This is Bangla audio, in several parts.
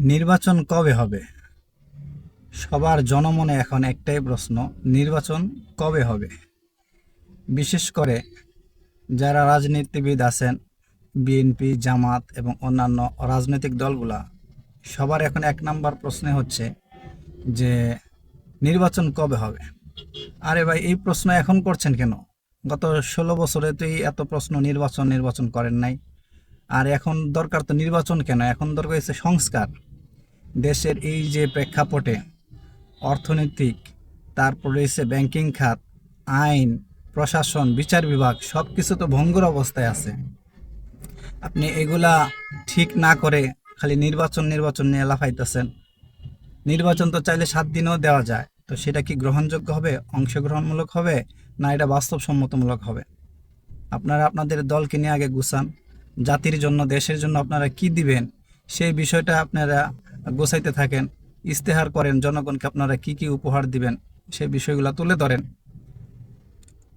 নির্বাচন কবে হবে? সবার জনমনে এখন একটাই প্রশ্ন, নির্বাচন কবে হবে? বিশেষ করে যারা রাজনীতিবিদ আছেন, বিএনপি, জামাত এবং অন্যান্য রাজনৈতিক দলগুলা, সবার এখন এক নাম্বার প্রশ্ন হচ্ছে যে, নির্বাচন কবে হবে? আরে ভাই, এই প্রশ্ন এখন করছেন কেন? গত ষোলো বছরে তো এই এত প্রশ্ন, নির্বাচন নির্বাচন করেন নাই। আর এখন দরকার তো নির্বাচন কেন? এখন দরকার হচ্ছে সংস্কার। দেশের এই যে প্রেক্ষাপটে অর্থনৈতিক, তারপর রয়েছে ব্যাংকিং খাত, আইন, প্রশাসন, বিচার বিভাগ সব কিছু তো ভঙ্গুর অবস্থায় আছে। আপনি এগুলা ঠিক না করে খালি নির্বাচন নির্বাচন নিয়ে লাফাইতেছেন। নির্বাচন তো চাইলে সাত দিনেও দেওয়া যায়। তো সেটা কি গ্রহণযোগ্য হবে, অংশগ্রহণমূলক হবে, না এটা বাস্তবসম্মতমূলক হবে? আপনারা আপনাদের দলকে নিয়ে আগে গুছান। জাতির জন্য, দেশের জন্য আপনারা কি দিবেন, সেই বিষয়টা আপনারা গোছাইতে থাকেন ইস্তেহার করেন, জনগণকে আপনারা কি কি উপহার দিবেন সেই বিষয়গুলো তুলে ধরেন।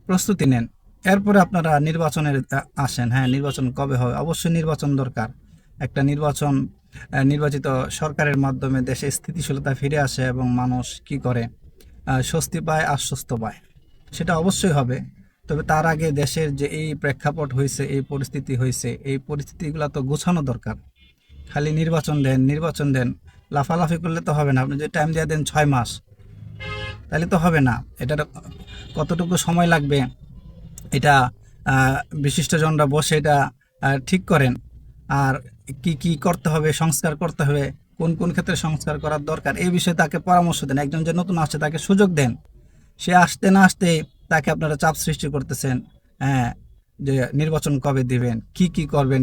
প্রস্তুতি নেন। এরপরে আপনারা নির্বাচনের আসেন। হ্যাঁ নির্বাচন কবে হবে? অবশ্যই নির্বাচন দরকার। একটা নির্বাচন নির্বাচিত সরকারের মাধ্যমে দেশে স্থিতিশীলতা ফিরে আসে এবং মানুষ কি করে? স্বস্তি পায়, আশ্বস্ত পায়। সেটা অবশ্যই হবে। তবে তার আগে দেশের যে এই প্রেক্ষাপট হয়েছে এই পরিস্থিতি হয়েছে এই পরিস্থিতিগুলো তো গোছানো দরকার। খালি নির্বাচন দেন নির্বাচন দেন। লাফালাফি করলে তো হবে না। আপনি যদি টাইম দিয়ে দেন ছয় মাস, তাহলে তো হবে না। এটার কতটুকু সময় লাগবে, এটা বিশিষ্টজনরা বসে এটা ঠিক করেন। আর কি কি করতে হবে, সংস্কার করতে হবে, কোন কোন ক্ষেত্রে সংস্কার করার দরকার, এই বিষয়ে তাকে পরামর্শ দেন। একজন যে নতুন আসছে, তাকে সুযোগ দেন। সে আসতে না আসতে তাকে আপনারা চাপ সৃষ্টি করতেছেন হ্যাঁ যে নির্বাচন কবে দিবেন, কি কি করবেন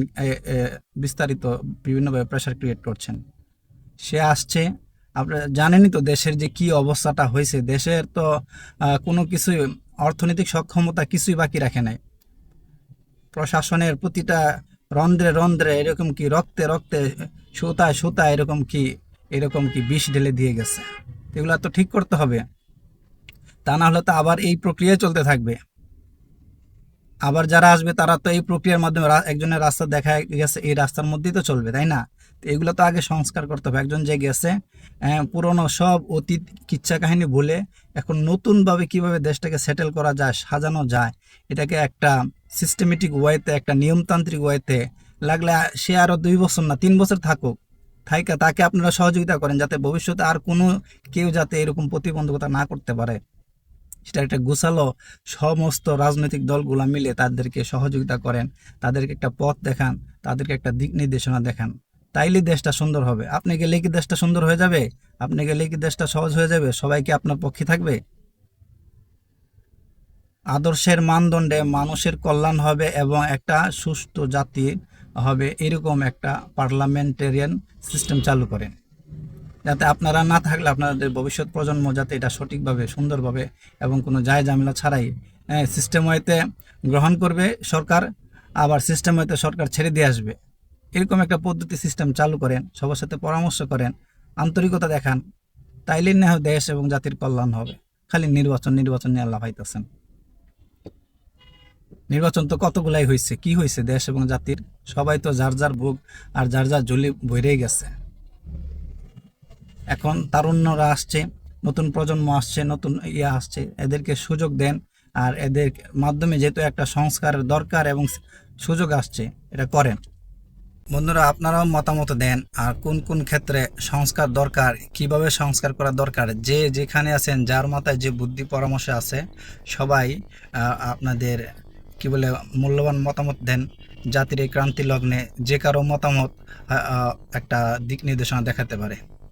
বিস্তারিত বিভিন্নভাবে প্রেশার ক্রিয়েট করছেন। সে আসছে। আপনারা জানেনই তো দেশের যে কি অবস্থাটা হয়েছে। দেশের তো কোনো কিছুই, অর্থনৈতিক সক্ষমতা কিছুই বাকি রাখে নাই। প্রশাসনের প্রতিটা রন্ধ্রে রন্ধ্রে এরকম কি, রক্তে রক্তে, সুতায় সুতায় এরকম কি এরকম কি বিষ ঢেলে দিয়ে গেছে। এগুলো তো ঠিক করতে হবে। তা না হলে তো আবার এই প্রক্রিয়া চলতে থাকবে। আবার যারা আসবে, তারা তো এই প্রক্রিয়ার মাধ্যমে একজনের রাস্তা দেখা গেছে, এই রাস্তার মধ্যেই তো চলবে, তাই না? তো এগুলো তো আগে সংস্কার করতে হবে। একজন যে গেছে পুরনো সব অতীত কিচ্ছা কাহিনী ভুলে এখন নতুনভাবে কীভাবে দেশটাকে সেটেল করা যায়, সাজানো যায়, এটাকে একটা সিস্টেমেটিক ওয়েতে একটা নিয়মতান্ত্রিক ওয়েতে লাগলে সে আরও দুই বছর না, তিন বছর থাকুক। থাইকা, তাকে আপনারা সহযোগিতা করেন যাতে ভবিষ্যতে আর কোনো কেউ যাতে এরকম প্রতিবন্ধকতা না করতে পারে। সেটা একটা গুছালো সমস্ত রাজনৈতিক দলগুলো মিলে তাদেরকে সহযোগিতা করেন, তাদেরকে একটা পথ দেখান, তাদেরকে একটা দিক নির্দেশনা দেখান। তাইলে দেশটা সুন্দর হবে। আপনি গেলে কি দেশটা সুন্দর হয়ে যাবে? আপনি গেলে কি দেশটা সহজ হয়ে যাবে? সবাই কি আপনার পক্ষে থাকবে? আদর্শের মানদণ্ডে মানুষের কল্যাণ হবে এবং একটা সুস্থ জাতি হবে, এরকম একটা পার্লামেন্টেরিয়ান সিস্টেম চালু করেন। যাতে আপনারা না থাকলে আপনাদের ভবিষ্যৎ প্রজন্ম যাতে এটা সঠিকভাবে, সুন্দরভাবে এবং কোনো যায় ঝামেলা ছাড়াই সিস্টেম ওয়েতে গ্রহণ করবে সরকার, আবার সিস্টেম ওয়েতে সরকার ছেড়ে দিয়ে আসবে। এরকম একটা পদ্ধতি সিস্টেম চালু করেন, সবার সাথে পরামর্শ করেন, আন্তরিকতা দেখান তাইলে না হয় দেশ এবং জাতির কল্যাণ হবে। খালি নির্বাচন নির্বাচন নিয়ে আল্লাহ পাইতেছেন নির্বাচন তো কতগুলাই হয়েছে কি হয়েছে দেশ এবং জাতির? সবাই তো যার যার ভোগ, আর যার যার জলি বইরেই গেছে। এখন তারুণ্যরা আসছে, নতুন প্রজন্ম আসছে, নতুন ইয়ে আসছে, এদেরকে সুযোগ দেন। আর এদের মাধ্যমে যেহেতু একটা সংস্কারের দরকার এবং সুযোগ আসছে, এটা করেন। বন্ধুরা, আপনারাও মতামত দেন, আর কোন কোন ক্ষেত্রে সংস্কার দরকার, কীভাবে সংস্কার করা দরকার, যে যেখানে আছেন, যার মাথায় যে বুদ্ধি পরামর্শ আছে, সবাই আপনাদের, কি বলে, মূল্যবান মতামত দেন। জাতির এই ক্রান্তি লগ্নে যে কারও মতামত একটা দিক নির্দেশনা দেখাতে পারে।